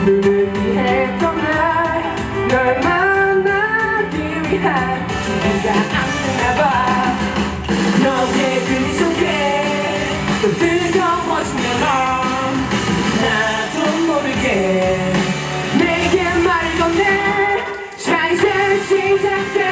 모르지만 눈을 피했던 날널 만나기 위한 준비가 안 되나봐. 너의 그 미소에 또 뜨거워지면 나도 모르게 내게 말을 건네. 자 이제 시작된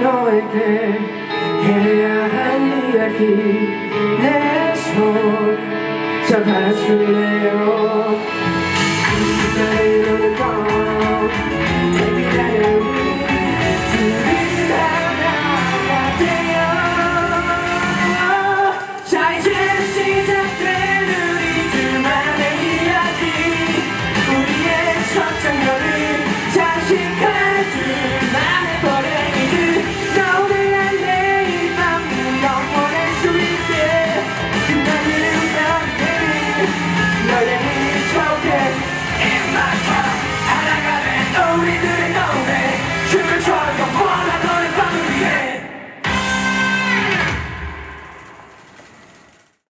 너에게 해야 할 이야기 내손 잡아줄래요